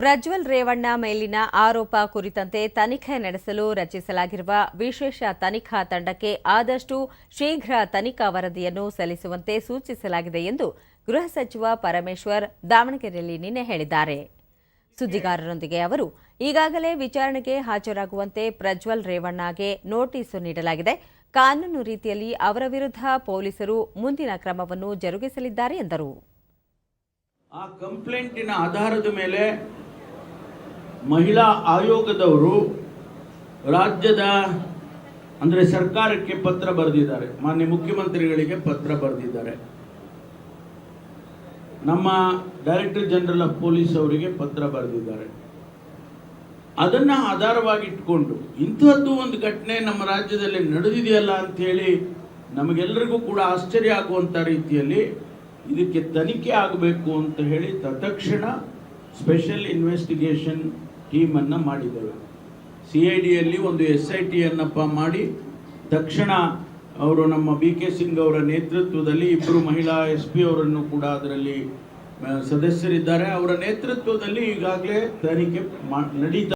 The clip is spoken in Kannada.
ಪ್ರಜ್ವಲ್ ರೇವಣ್ಣ ಮೇಲಿನ ಆರೋಪ ಕುರಿತಂತೆ ತನಿಖೆ ನಡೆಸಲು ರಚಿಸಲಾಗಿರುವ ವಿಶೇಷ ತನಿಖಾ ತಂಡಕ್ಕೆ ಆದಷ್ಟು ಶೀಘ್ರ ತನಿಖಾ ವರದಿಯನ್ನು ಸಲ್ಲಿಸುವಂತೆ ಸೂಚಿಸಲಾಗಿದೆ ಎಂದು ಗೃಹ ಸಚಿವ ಪರಮೇಶ್ವರ್ ದಾವಣಗೆರೆಯಲ್ಲಿ ನಿನ್ನೆ ಹೇಳಿದ್ದಾರೆ. ಸುದ್ದಿಗಾರರೊಂದಿಗೆ ಅವರು, ಈಗಾಗಲೇ ವಿಚಾರಣೆಗೆ ಹಾಜರಾಗುವಂತೆ ಪ್ರಜ್ವಲ್ ರೇವಣ್ಣಗೆ ನೋಟಿಸ್ ನೀಡಲಾಗಿದೆ. ಕಾನೂನು ರೀತಿಯಲ್ಲಿ ಅವರ ವಿರುದ್ಧ ಪೊಲೀಸರು ಮುಂದಿನ ಕ್ರಮವನ್ನು ಜರುಗಿಸಲಿದ್ದಾರೆ ಎಂದರು. ಆ ಕಂಪ್ಲೇಂಟಿನ ಆಧಾರದ ಮೇಲೆ ಮಹಿಳಾ ಆಯೋಗದವರು ರಾಜ್ಯದ, ಅಂದರೆ ಸರ್ಕಾರಕ್ಕೆ ಪತ್ರ ಬರೆದಿದ್ದಾರೆ. ಮಾನ್ಯ ಮುಖ್ಯಮಂತ್ರಿಗಳಿಗೆ ಪತ್ರ ಬರೆದಿದ್ದಾರೆ. ನಮ್ಮ ಡೈರೆಕ್ಟರ್ ಜನರಲ್ ಆಫ್ ಪೊಲೀಸ್ ಅವರಿಗೆ ಪತ್ರ ಬರೆದಿದ್ದಾರೆ. ಅದನ್ನು ಆಧಾರವಾಗಿಟ್ಕೊಂಡು ಇಂಥದ್ದು ಒಂದು ಘಟನೆ ನಮ್ಮ ರಾಜ್ಯದಲ್ಲಿ ನಡೆದಿದೆಯಲ್ಲ ಅಂಥೇಳಿ ನಮಗೆಲ್ಲರಿಗೂ ಕೂಡ ಆಶ್ಚರ್ಯ ಆಗುವಂಥ ರೀತಿಯಲ್ಲಿ ಇದಕ್ಕೆ ತನಿಖೆ ಆಗಬೇಕು ಅಂತ ಹೇಳಿ ತತ್ಕ್ಷಣ ಸ್ಪೆಷಲ್ ಇನ್ವೆಸ್ಟಿಗೇಷನ್ ಟೀಮನ್ನು ಮಾಡಿದ್ದೇವೆ ಸಿ ಐ ಡಿಯಲ್ಲಿ ಒಂದು ಎಸ್ ಐ ಟಿಯನ್ನಪ್ಪ ಮಾಡಿ, ತಕ್ಷಣ ಅವರು ನಮ್ಮ ಬಿ ಕೆ ಸಿಂಗ್ ಅವರ ನೇತೃತ್ವದಲ್ಲಿ ಇಬ್ಬರು ಮಹಿಳಾ ಎಸ್ ಪಿ ಅವರನ್ನು ಕೂಡ ಅದರಲ್ಲಿ ಸದಸ್ಯರಿದ್ದಾರೆ. ಅವರ ನೇತೃತ್ವದಲ್ಲಿ ಈಗಾಗಲೇ ತನಿಖೆ ನಡೀತಾ